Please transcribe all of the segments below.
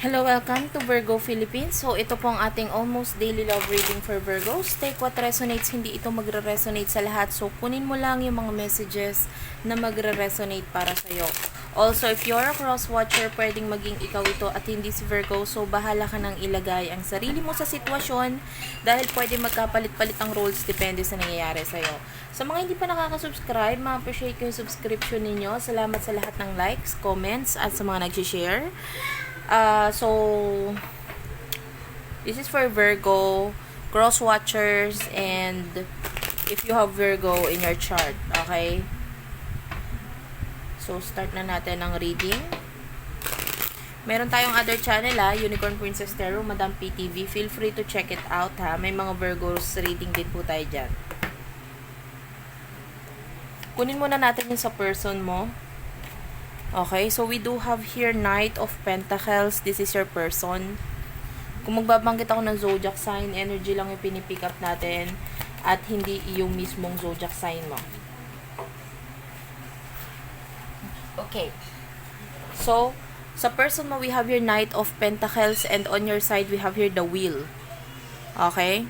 Hello, welcome to Virgo Philippines. So, ito po ang ating almost daily love reading for Virgos. Take what resonates, hindi ito magre-resonate sa lahat. So, kunin mo lang yung mga messages na magre-resonate para sa'yo. Also, if you're a cross-watcher, pwedeng maging ikaw ito at hindi si Virgo. So, bahala ka nang ilagay ang sarili mo sa sitwasyon dahil pwede magkapalit-palit ang roles depende sa nangyayari sa'yo. Sa mga hindi pa nakaka-subscribe, ma-appreciate ko yung subscription ninyo. Salamat sa lahat ng likes, comments, at sa mga nag-share. Uh, so, this is for Virgo, cross watchers, and if you have Virgo in your chart, okay? So, start na natin ang reading. Meron tayong other channel ha, Unicorn Princess Tarot, Madam PTV. Feel free to check it out ha. May mga Virgos reading din po tayo dyan. Kunin muna natin yung sa person mo. Okay, so we do have here Knight of Pentacles. This is your person. Kung magbabanggit ako ng zodiac sign, energy lang yung pinipick up natin at hindi yung mismong zodiac sign mo. Okay. So, sa person mo, we have your Knight of Pentacles and on your side, we have here the Wheel. Okay?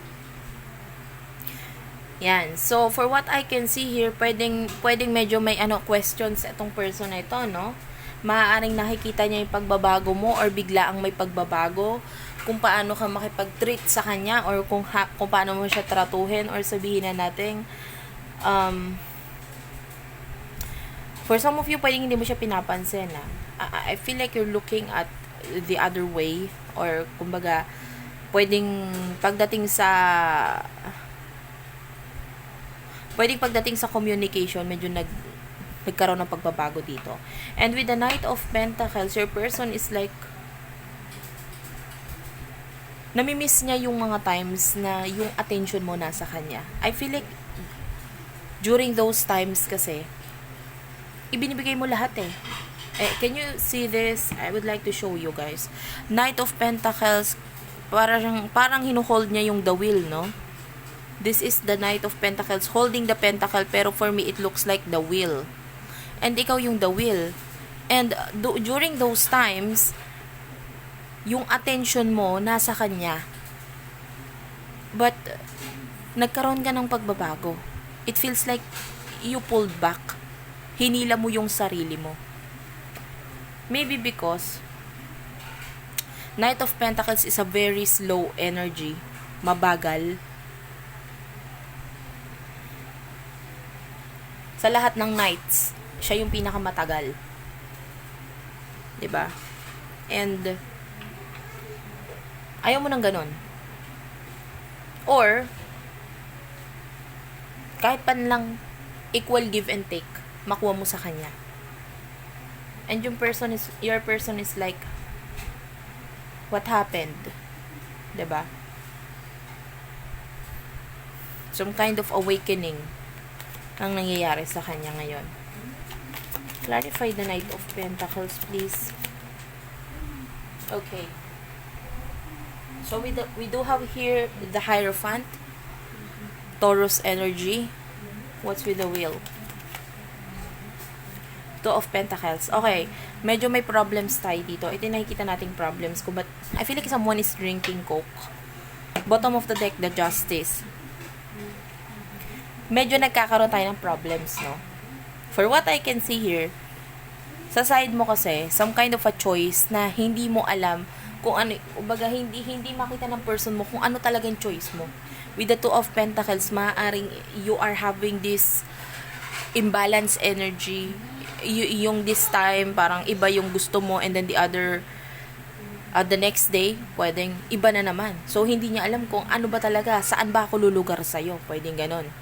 Yan. So, for what I can see here, pwedeng, pwedeng medyo may ano, questions itong person na ito, no? Maaaring nakikita niya yung pagbabago mo or bigla ang may pagbabago kung paano ka makipag-treat sa kanya or kung, ha, kung paano mo siya tratuhin or sabihin na natin um, for some of you, pwedeng hindi mo siya pinapansin, ah. I, I feel like you're looking at the other way or kumbaga pwedeng pagdating sa pwedeng pagdating sa communication, medyo nag, nagkaroon ng pagbabago dito. And with the Knight of Pentacles, your person is like, namimiss niya yung mga times na yung attention mo nasa kanya. I feel like, during those times kasi, ibinibigay mo lahat eh. eh. Can you see this? I would like to show you guys. Knight of Pentacles, parang, parang hinuhold niya yung the wheel, no? This is the Knight of Pentacles holding the pentacle pero for me it looks like the wheel. And ikaw yung the wheel. And do, during those times, yung attention mo nasa kanya. But nagkaroon ka ng pagbabago. It feels like you pulled back. Hinila mo yung sarili mo. Maybe because Knight of Pentacles is a very slow energy. Mabagal sa lahat ng nights, siya yung pinakamatagal. 'Di ba? And ayaw mo ng ganun. Or kahit pan lang equal give and take, makuha mo sa kanya. And yung person is your person is like what happened? 'Di ba? Some kind of awakening ang nangyayari sa kanya ngayon. Clarify the Knight of Pentacles, please. Okay. So, we do, we do have here the Hierophant, Taurus energy. What's with the wheel? Two of Pentacles. Okay. Medyo may problems tayo dito. Ito nakikita nating problems ko. But, I feel like someone is drinking Coke. Bottom of the deck, the Justice medyo nagkakaroon tayo ng problems, no? For what I can see here, sa side mo kasi, some kind of a choice na hindi mo alam kung ano, ubaga hindi, hindi makita ng person mo kung ano talagang choice mo. With the two of pentacles, maaaring you are having this imbalance energy. Y- yung this time, parang iba yung gusto mo and then the other uh, the next day, pwedeng iba na naman. So, hindi niya alam kung ano ba talaga, saan ba ako lulugar sa'yo. Pwedeng ganon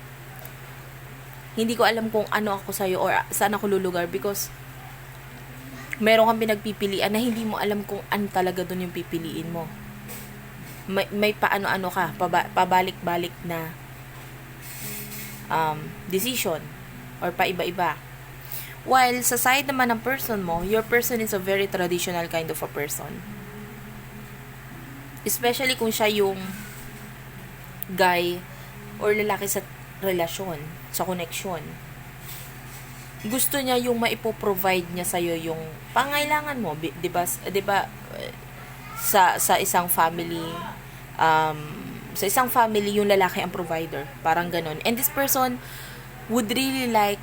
hindi ko alam kung ano ako sa'yo or saan ako lulugar because meron kang pinagpipilian na hindi mo alam kung ano talaga doon yung pipiliin mo. May, may paano-ano ka, paba, pabalik-balik na um, decision or paiba-iba. While sa side naman ng person mo, your person is a very traditional kind of a person. Especially kung siya yung guy or lalaki sa relasyon, sa connection. Gusto niya yung maipo-provide niya sa iyo yung pangailangan mo, 'di ba? 'Di ba? sa sa isang family um sa isang family yung lalaki ang provider parang ganun and this person would really like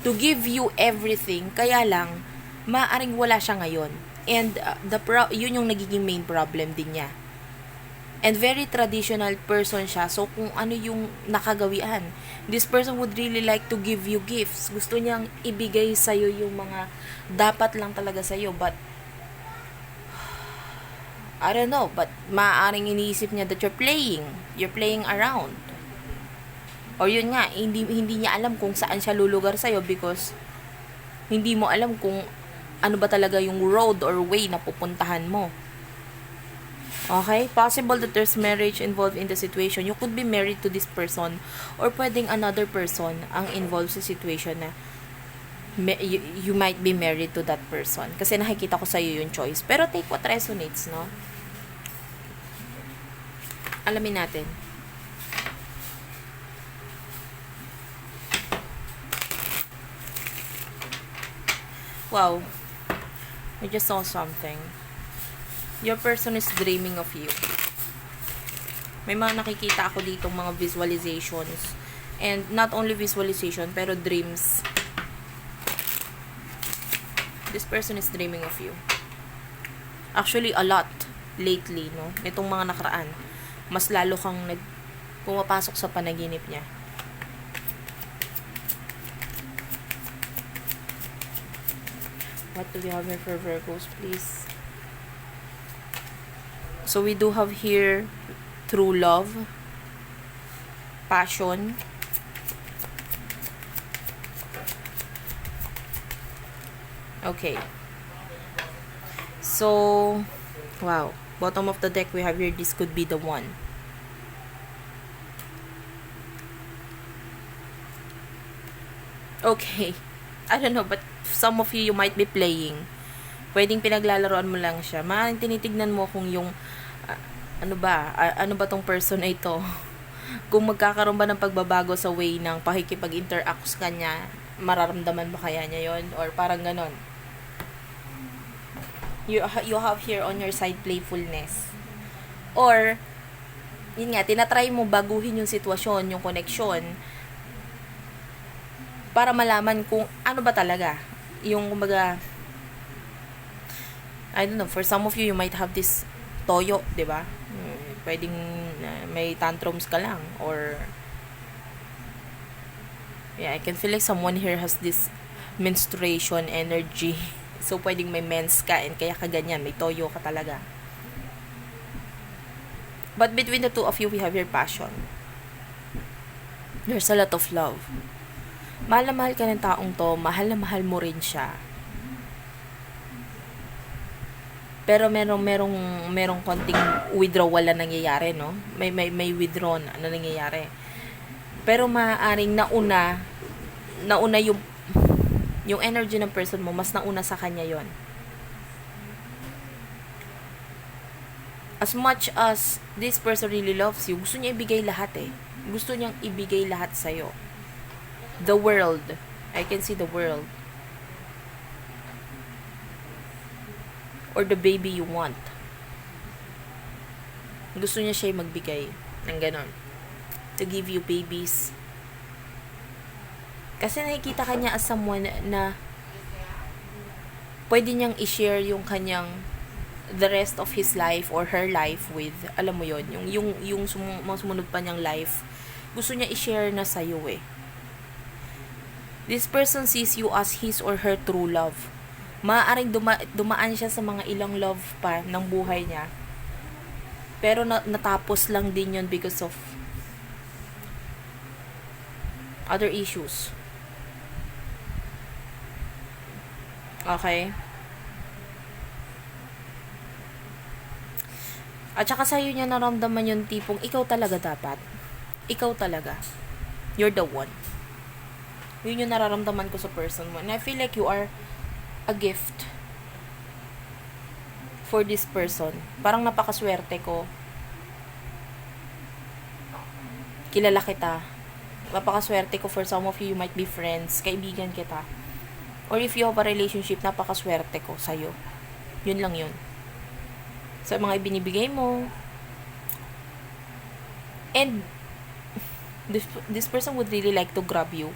to give you everything kaya lang maaring wala siya ngayon and uh, the pro- yun yung nagiging main problem din niya and very traditional person siya so kung ano yung nakagawian this person would really like to give you gifts gusto niyang ibigay sa yung mga dapat lang talaga sa but I don't know, but maaaring iniisip niya that you're playing. You're playing around. Or yun nga, hindi, hindi niya alam kung saan siya lulugar sa'yo because hindi mo alam kung ano ba talaga yung road or way na pupuntahan mo. Okay? Possible that there's marriage involved in the situation. You could be married to this person or pwedeng another person ang involved sa situation na you, you might be married to that person. Kasi nakikita ko sa'yo yung choice. Pero take what resonates, no? Alamin natin. Wow. I just saw something. Your person is dreaming of you. May mga nakikita ako dito mga visualizations. And not only visualization, pero dreams. This person is dreaming of you. Actually, a lot lately, no? Nitong mga nakaraan. Mas lalo kang nag pumapasok sa panaginip niya. What do we have here for Virgos, please? So we do have here true love, passion, Okay. So, wow. Bottom of the deck, we have here, this could be the one. Okay. I don't know, but some of you, you might be playing. Pwedeng pinaglalaroan mo lang siya. Maaaring tinitignan mo kung yung, ano ba, ah, ano ba tong person na ito. kung magkakaroon ba ng pagbabago sa way ng pakikipag-interact sa kanya, mararamdaman ba kaya niya yon Or parang ganon you, you have here on your side playfulness. Or, yun nga, tinatry mo baguhin yung sitwasyon, yung connection, para malaman kung ano ba talaga. Yung, kumbaga, I don't know, for some of you, you might have this toyo, di ba? Pwedeng uh, may tantrums ka lang, or, yeah, I can feel like someone here has this menstruation energy. So, pwedeng may mens ka and kaya ka ganyan, may toyo ka talaga. But between the two of you, we have your passion. There's a lot of love. Mahal na mahal ka ng taong to, mahal na mahal mo rin siya. Pero merong merong merong konting withdrawal na nangyayari, no? May may may withdraw na, na nangyayari. Pero maaaring nauna nauna yung yung energy ng person mo, mas nauna sa kanya yon As much as this person really loves you, gusto niya ibigay lahat eh. Gusto niyang ibigay lahat sa'yo. The world. I can see the world. Or the baby you want. Gusto niya siya magbigay ng ganon. To give you babies kasi nakikita kanya as someone na pwede niyang i-share yung kanyang the rest of his life or her life with, alam mo yon yung, yung, yung sum- mga sumunod pa niyang life, gusto niya i-share na sa'yo eh. This person sees you as his or her true love. Maaaring duma- dumaan siya sa mga ilang love pa ng buhay niya. Pero na- natapos lang din yon because of other issues. Okay? At saka sa'yo niya naramdaman yung tipong ikaw talaga dapat. Ikaw talaga. You're the one. Yun yung nararamdaman ko sa person mo. And I feel like you are a gift for this person. Parang napakaswerte ko. Kilala kita. Napakaswerte ko for some of you, you might be friends. Kaibigan kita Or if you have a relationship, napakaswerte ko sa'yo. Yun lang yun. sa mga ibinibigay mo. And this, this person would really like to grab you.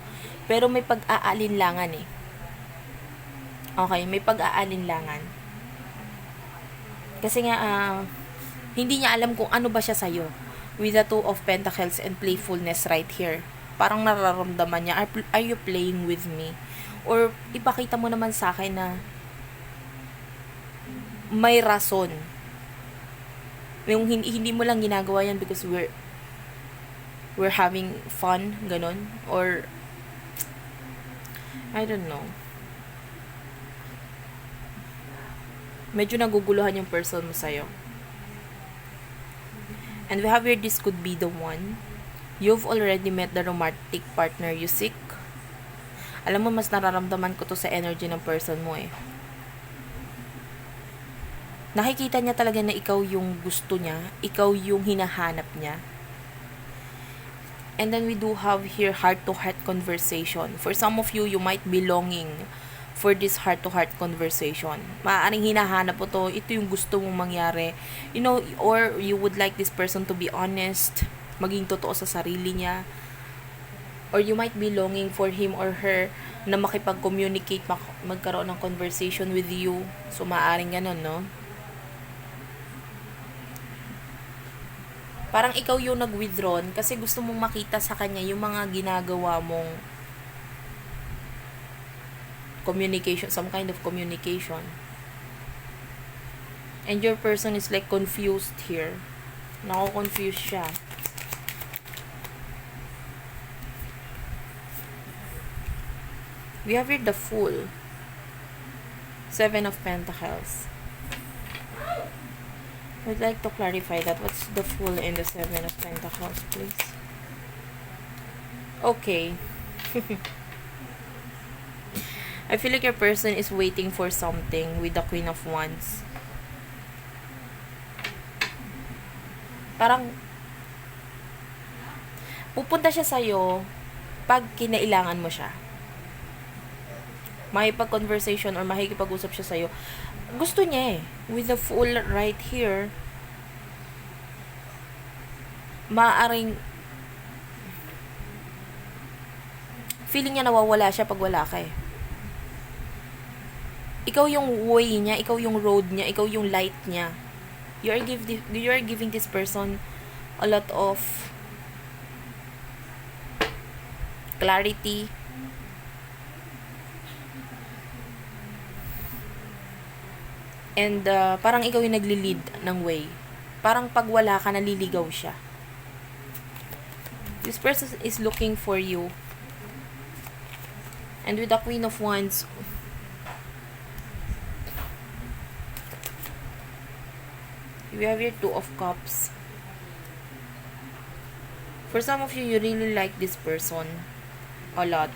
Pero may pag-aalinlangan eh. Okay, may pag-aalinlangan. Kasi nga, ah, hindi niya alam kung ano ba siya sa'yo. With the two of pentacles and playfulness right here. Parang nararamdaman niya, are, are you playing with me? Or ipakita mo naman sa akin na may rason. Yung hindi, hindi mo lang ginagawa yan because we're we're having fun, ganun. Or, I don't know. Medyo naguguluhan yung person mo sa'yo. And we have here, this could be the one. You've already met the romantic partner you seek. Alam mo, mas nararamdaman ko to sa energy ng person mo eh. Nakikita niya talaga na ikaw yung gusto niya, ikaw yung hinahanap niya. And then we do have here heart-to-heart conversation. For some of you, you might be longing for this heart-to-heart conversation. Maaaring hinahanap mo to, ito yung gusto mong mangyari. You know, or you would like this person to be honest, maging totoo sa sarili niya. Or you might be longing for him or her na makipag-communicate, mak- magkaroon ng conversation with you. So, maaaring ganun, no? Parang ikaw yung nag-withdrawn kasi gusto mong makita sa kanya yung mga ginagawa mong communication, some kind of communication. And your person is like confused here. Nako-confused siya. We have here the Fool. Seven of Pentacles. I'd like to clarify that. What's the Fool in the Seven of Pentacles, please? Okay. I feel like your person is waiting for something with the Queen of Wands. Parang pupunta siya sa'yo pag kinailangan mo siya. Makipag-conversation or makikipag-usap siya sa'yo. Gusto niya eh. With the Fool right here, maaaring feeling niya nawawala siya pag wala ka eh ikaw yung way niya, ikaw yung road niya, ikaw yung light niya. You are give you are giving this person a lot of clarity. And uh, parang ikaw yung nagli-lead ng way. Parang pag wala ka, naliligaw siya. This person is looking for you. And with the Queen of Wands, we have your two of cups. For some of you you really like this person a lot.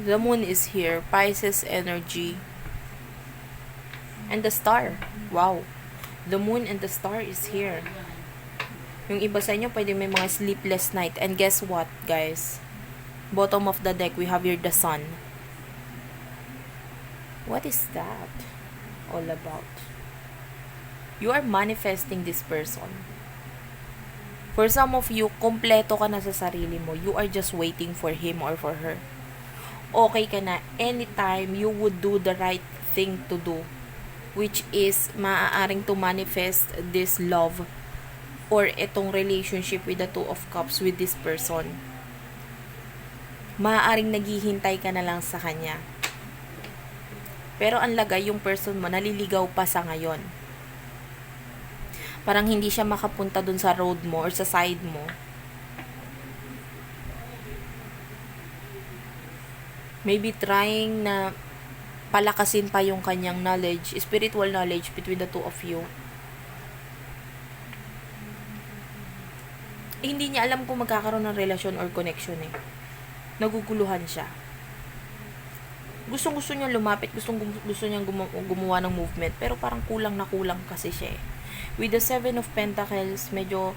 The moon is here. Pisces energy. And the star. Wow. The moon and the star is here. Yung iba sa inyo pwede may mga sleepless night. And guess what guys? Bottom of the deck we have here the sun. What is that all about. You are manifesting this person. For some of you, kompleto ka na sa sarili mo. You are just waiting for him or for her. Okay ka na. Anytime, you would do the right thing to do. Which is, maaaring to manifest this love or itong relationship with the two of cups with this person. Maaaring naghihintay ka na lang sa kanya pero ang lagay yung person mo, naliligaw pa sa ngayon. Parang hindi siya makapunta dun sa road mo or sa side mo. Maybe trying na palakasin pa yung kanyang knowledge, spiritual knowledge between the two of you. Eh, hindi niya alam kung magkakaroon ng relasyon or connection eh. Naguguluhan siya gustong gusto niya lumapit, gustong gusto niya gumawa ng movement, pero parang kulang na kulang kasi siya eh. With the Seven of Pentacles, medyo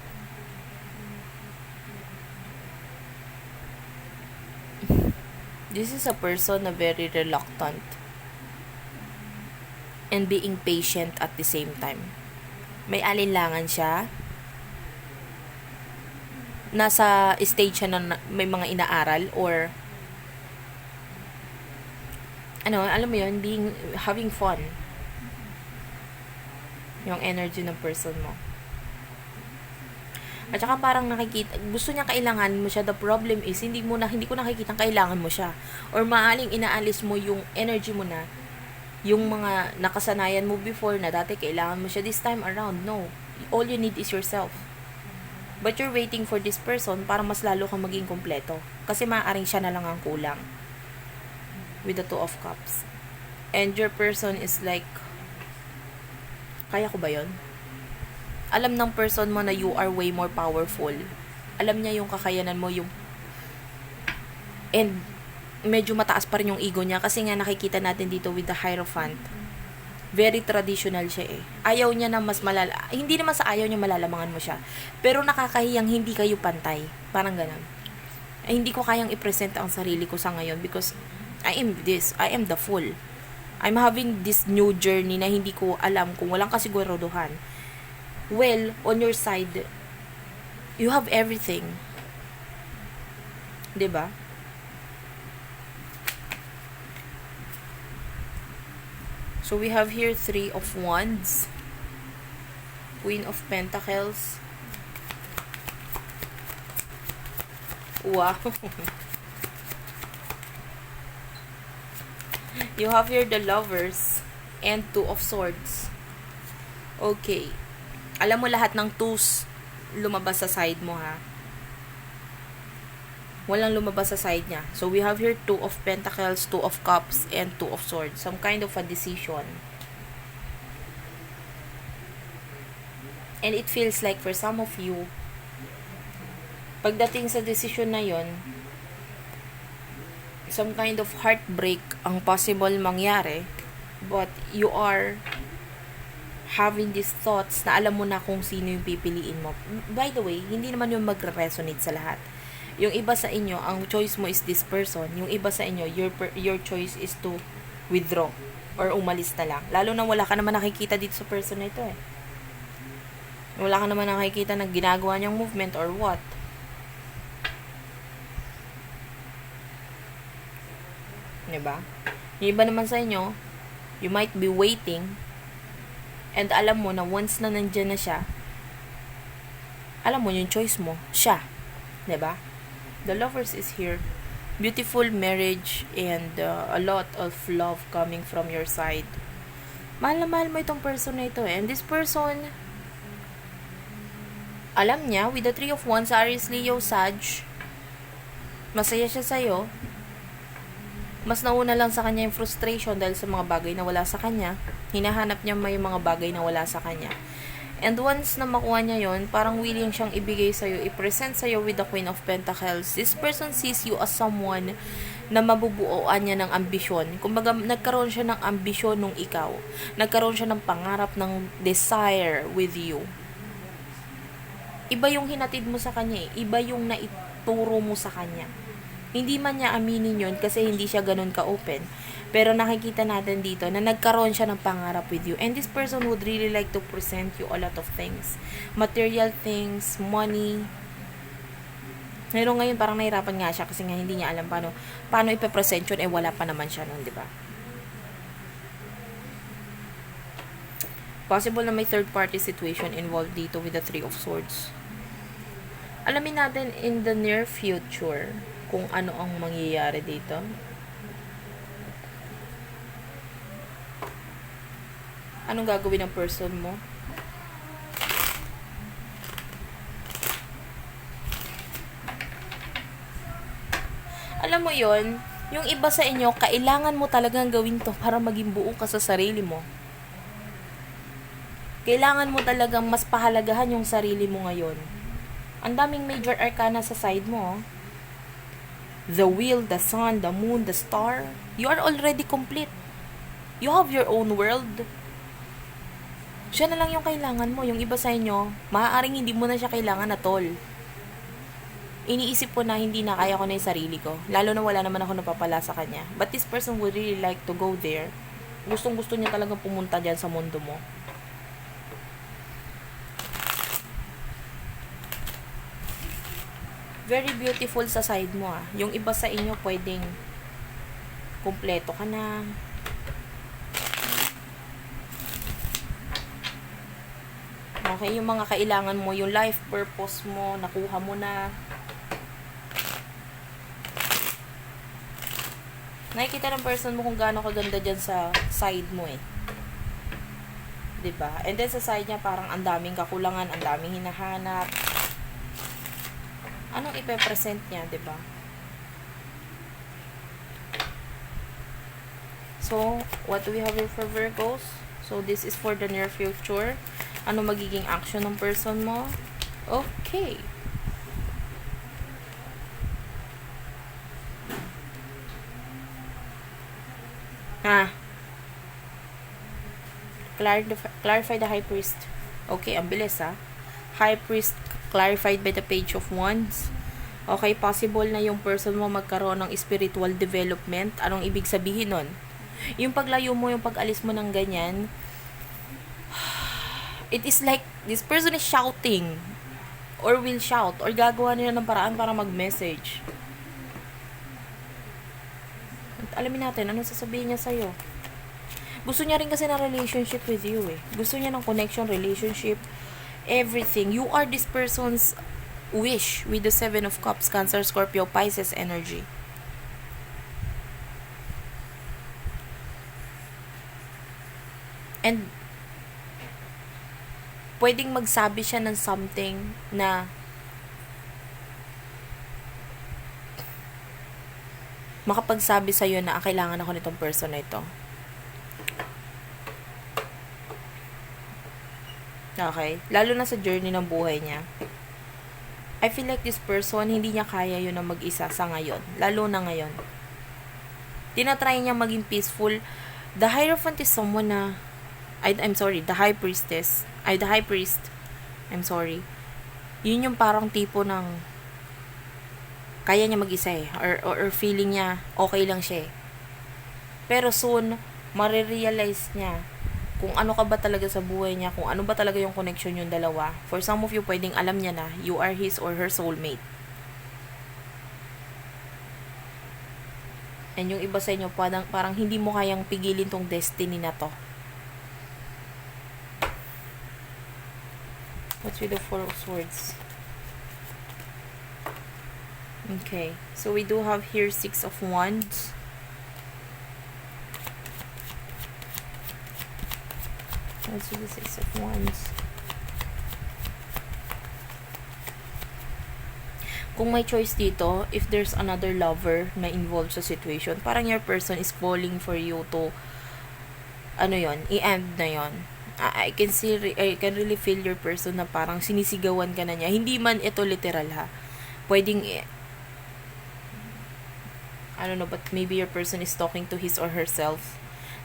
This is a person na very reluctant. and being patient at the same time. May alinlangan siya. Nasa stage siya na- may mga inaaral or ano, alam mo yun, being, having fun. Yung energy ng person mo. At saka parang nakikita, gusto niya kailangan mo siya. The problem is, hindi mo na, hindi ko nakikita kailangan mo siya. Or maaling inaalis mo yung energy mo na, yung mga nakasanayan mo before na dati kailangan mo siya this time around. No. All you need is yourself. But you're waiting for this person para mas lalo kang maging kompleto. Kasi maaaring siya na lang ang kulang. With the two of cups. And your person is like, kaya ko ba yon? Alam ng person mo na you are way more powerful. Alam niya yung kakayanan mo, yung and medyo mataas pa rin yung ego niya kasi nga nakikita natin dito with the Hierophant. Very traditional siya eh. Ayaw niya na mas malala... Hindi naman sa ayaw niya malalamangan mo siya. Pero nakakahiyang hindi kayo pantay. Parang ganun. Ay, hindi ko kayang i-present ang sarili ko sa ngayon because I am this. I am the fool. I'm having this new journey na hindi ko alam kung walang kasiguraduhan. Well, on your side, you have everything. 'Di ba? So we have here three of wands, queen of pentacles. Wow. you have here the lovers and two of swords. Okay. Alam mo lahat ng twos lumabas sa side mo ha. Walang lumabas sa side niya. So we have here two of pentacles, two of cups, and two of swords. Some kind of a decision. And it feels like for some of you, pagdating sa decision na yon, some kind of heartbreak ang possible mangyari, but you are having these thoughts na alam mo na kung sino yung pipiliin mo. By the way, hindi naman yung magre-resonate sa lahat. Yung iba sa inyo, ang choice mo is this person. Yung iba sa inyo, your, your choice is to withdraw or umalis na lang. Lalo na wala ka naman nakikita dito sa person na ito eh. Wala ka naman nakikita na ginagawa niyang movement or what. Diba? Yung iba naman sa inyo, you might be waiting and alam mo na once na nandyan na siya, alam mo yung choice mo, siya. 'di ba? The lovers is here. Beautiful marriage and uh, a lot of love coming from your side. Mahal na mahal mo itong person na ito eh. And this person, alam niya, with the three of wands, Aries, Leo, Sag, masaya siya sa'yo. Mas nauna lang sa kanya yung frustration dahil sa mga bagay na wala sa kanya. Hinahanap niya may mga bagay na wala sa kanya. And once na makuha niya yon, parang willing siyang ibigay sa'yo, i-present sa'yo with the Queen of Pentacles. This person sees you as someone na mabubuoan niya ng ambisyon. Kumbaga, nagkaroon siya ng ambisyon nung ikaw. Nagkaroon siya ng pangarap, ng desire with you. Iba yung hinatid mo sa kanya eh. Iba yung naituro mo sa kanya. Hindi man niya aminin yon kasi hindi siya ganun ka-open. Pero nakikita natin dito na nagkaroon siya ng pangarap with you. And this person would really like to present you a lot of things. Material things, money. Pero ngayon parang nahirapan nga siya kasi nga hindi niya alam paano, paano ipapresent yun. Eh wala pa naman siya nun, di ba? Possible na may third party situation involved dito with the Three of Swords. Alamin natin in the near future kung ano ang mangyayari dito. Anong gagawin ng person mo? Alam mo yon yung iba sa inyo, kailangan mo talagang gawin to para maging buo ka sa sarili mo. Kailangan mo talagang mas pahalagahan yung sarili mo ngayon. Ang daming major arcana sa side mo. oh. The wheel, the sun, the moon, the star. You are already complete. You have your own world. Siya na lang yung kailangan mo. Yung iba sa inyo, maaaring hindi mo na siya kailangan at all. Iniisip ko na hindi na kaya ko na yung sarili ko. Lalo na wala naman ako napapala sa kanya. But this person would really like to go there gustong gusto niya talagang pumunta dyan sa mundo mo. Very beautiful sa side mo ah. Yung iba sa inyo pwedeng kumpleto ka na. Okay, yung mga kailangan mo, yung life purpose mo, nakuha mo na. Nakikita ng person mo kung gaano kaganda dyan sa side mo eh. ba? And then sa side niya parang ang daming kakulangan, ang daming hinahanap. Anong ipe-present niya, 'di ba? So, what do we have here for Virgos? So, this is for the near future. Ano magiging action ng person mo? Okay. Ha? Clarify, clarify the high priest. Okay, ang bilis ha. High priest clarified by the page of wands. Okay, possible na yung person mo magkaroon ng spiritual development. Anong ibig sabihin nun? Yung paglayo mo, yung pag-alis mo ng ganyan, it is like this person is shouting or will shout or gagawa nila ng paraan para mag-message. At alamin natin, ano sasabihin niya sa'yo? Gusto niya rin kasi ng relationship with you eh. Gusto niya ng connection, relationship, everything. You are this person's wish with the Seven of Cups, Cancer, Scorpio, Pisces energy. And pwedeng magsabi siya ng something na makapagsabi sa'yo na ah, kailangan ako nitong person na ito. Okay? Lalo na sa journey ng buhay niya. I feel like this person, hindi niya kaya yun na mag-isa sa ngayon. Lalo na ngayon. Tinatry niya maging peaceful. The Hierophant is someone na I, I'm sorry, the High Priestess, ay, the High Priest, I'm sorry, yun yung parang tipo ng kaya niya mag-isa eh, or, or, or feeling niya okay lang siya eh. Pero soon, marirealize niya kung ano ka ba talaga sa buhay niya, kung ano ba talaga yung connection yung dalawa. For some of you, pwedeng alam niya na you are his or her soulmate. And yung iba sa inyo, parang, parang hindi mo kayang pigilin tong destiny na to. What's with the Four of Swords? Okay. So we do have here Six of Wands. What's with the Six of Wands? Kung may choice dito, if there's another lover na involved sa situation, parang your person is calling for you to ano yon i-end na yon I can see, I can really feel your person na parang sinisigawan ka na niya. Hindi man ito literal ha. Pwedeng, I don't know, but maybe your person is talking to his or herself.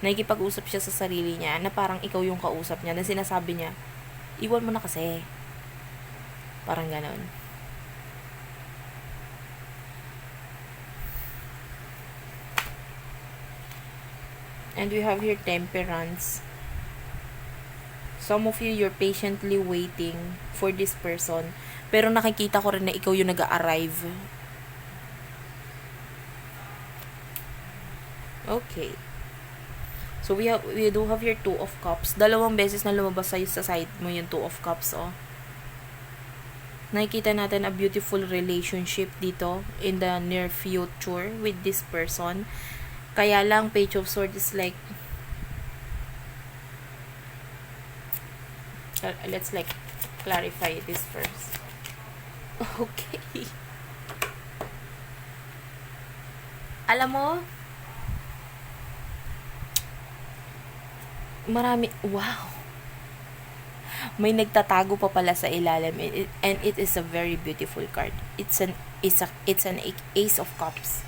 Nakikipag-usap siya sa sarili niya na parang ikaw yung kausap niya na sinasabi niya, iwan mo na kasi. Parang ganon. And we have here temperance Some of you, you're patiently waiting for this person. Pero nakikita ko rin na ikaw yung nag-arrive. Okay. So, we, have, we do have your two of cups. Dalawang beses na lumabas sa'yo sa side mo yung two of cups, oh. Nakikita natin a beautiful relationship dito in the near future with this person. Kaya lang, Page of Swords is like, let's like clarify this first. Okay. Alam mo, marami, wow. May nagtatago pa pala sa ilalim and it is a very beautiful card. It's an it's a it's an ace of cups.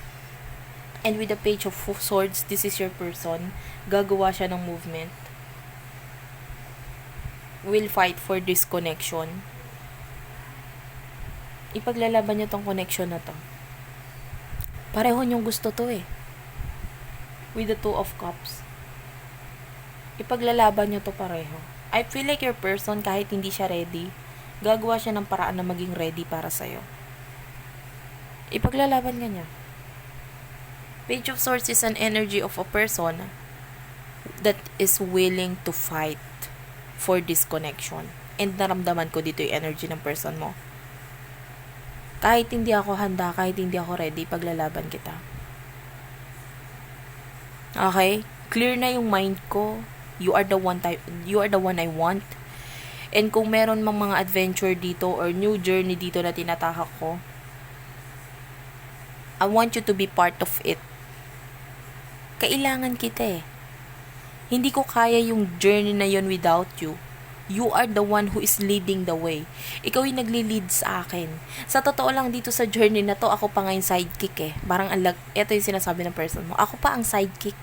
And with the page of swords, this is your person. Gagawa siya ng movement will fight for this connection. Ipaglalaban niyo tong connection na to. Pareho niyong gusto to eh. With the two of cups. Ipaglalaban nyo to pareho. I feel like your person, kahit hindi siya ready, gagawa siya ng paraan na maging ready para sa'yo. Ipaglalaban ka niya. Page of Swords is an energy of a person that is willing to fight for this connection. And naramdaman ko dito yung energy ng person mo. Kahit hindi ako handa, kahit hindi ako ready, paglalaban kita. Okay? Clear na yung mind ko. You are the one type, you are the one I want. And kung meron mang mga adventure dito or new journey dito na tinatahak ko, I want you to be part of it. Kailangan kita eh. Hindi ko kaya yung journey na yon without you. You are the one who is leading the way. Ikaw yung nagli-lead sa akin. Sa totoo lang dito sa journey na to, ako pa nga yung sidekick eh. Parang alag, ito yung sinasabi ng person mo. Ako pa ang sidekick.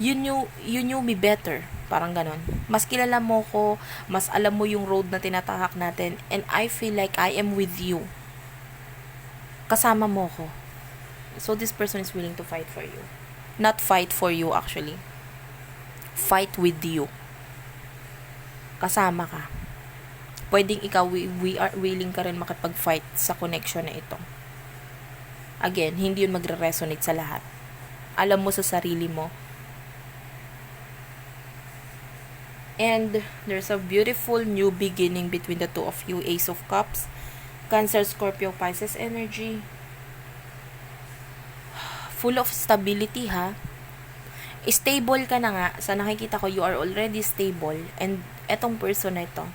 You knew, you knew me better. Parang ganon. Mas kilala mo ko, mas alam mo yung road na tinatahak natin, and I feel like I am with you. Kasama mo ko. So this person is willing to fight for you. Not fight for you actually. Fight with you kasama ka. Pwedeng ikaw, we, we are willing ka rin makipag-fight sa connection na ito. Again, hindi yun magre-resonate sa lahat. Alam mo sa sarili mo. And there's a beautiful new beginning between the two of you. Ace of Cups, Cancer, Scorpio, Pisces energy. Full of stability ha stable ka na nga, sa nakikita ko, you are already stable, and etong person na ito,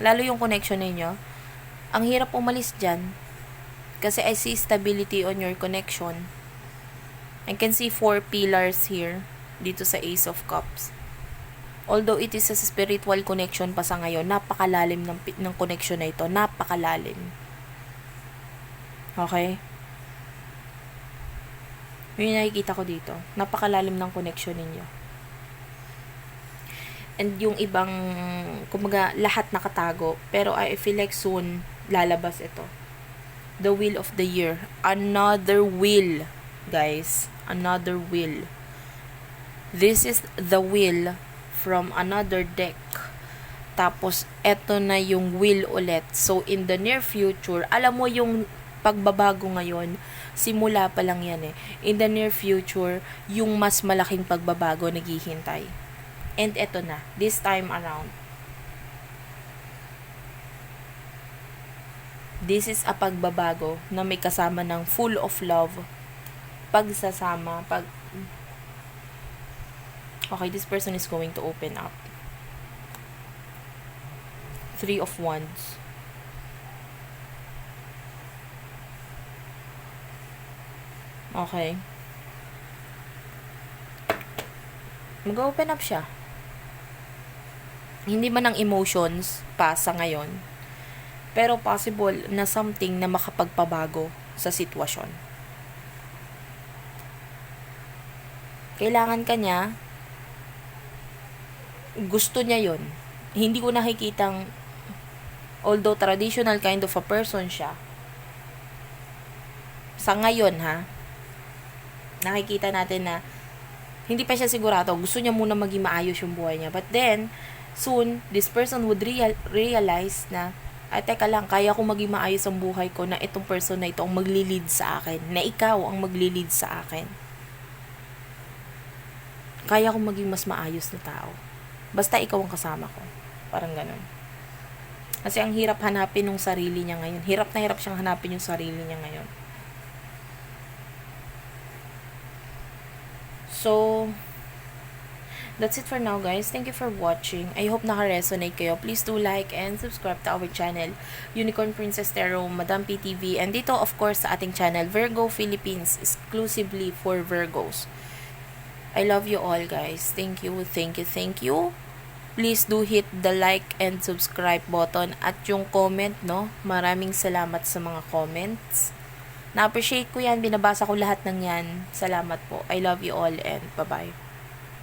lalo yung connection ninyo, ang hirap umalis dyan, kasi I see stability on your connection. I can see four pillars here, dito sa Ace of Cups. Although it is a spiritual connection pa sa ngayon, napakalalim ng, ng connection na ito, napakalalim. Okay? Yun yung nakikita ko dito. Napakalalim ng connection ninyo. And yung ibang, kumaga, lahat nakatago. Pero I feel like soon, lalabas ito. The Wheel of the Year. Another wheel, guys. Another wheel. This is the wheel from another deck. Tapos, eto na yung wheel ulit. So, in the near future, alam mo yung pagbabago ngayon, simula pa lang yan eh. In the near future, yung mas malaking pagbabago naghihintay. And eto na, this time around. This is a pagbabago na may kasama ng full of love, pagsasama, pag... Okay, this person is going to open up. Three of Wands. Okay. Mag-open up siya. Hindi man ang emotions pa sa ngayon. Pero possible na something na makapagpabago sa sitwasyon. Kailangan ka niya. Gusto niya yon. Hindi ko nakikitang although traditional kind of a person siya. Sa ngayon ha, nakikita natin na hindi pa siya sigurado. Gusto niya muna maging maayos yung buhay niya. But then, soon, this person would real, realize na, ay teka lang, kaya ko maging maayos ang buhay ko na itong person na ito ang maglilid sa akin. Na ikaw ang maglilid sa akin. Kaya ko maging mas maayos na tao. Basta ikaw ang kasama ko. Parang ganun. Kasi ang hirap hanapin ng sarili niya ngayon. Hirap na hirap siyang hanapin yung sarili niya ngayon. So, that's it for now guys. Thank you for watching. I hope naka-resonate kayo. Please do like and subscribe to our channel, Unicorn Princess Tarot, Madam PTV. And dito of course sa ating channel, Virgo Philippines, exclusively for Virgos. I love you all guys. Thank you, thank you, thank you. Please do hit the like and subscribe button at yung comment, no? Maraming salamat sa mga comments. Na-appreciate ko yan. Binabasa ko lahat ng yan. Salamat po. I love you all and bye-bye.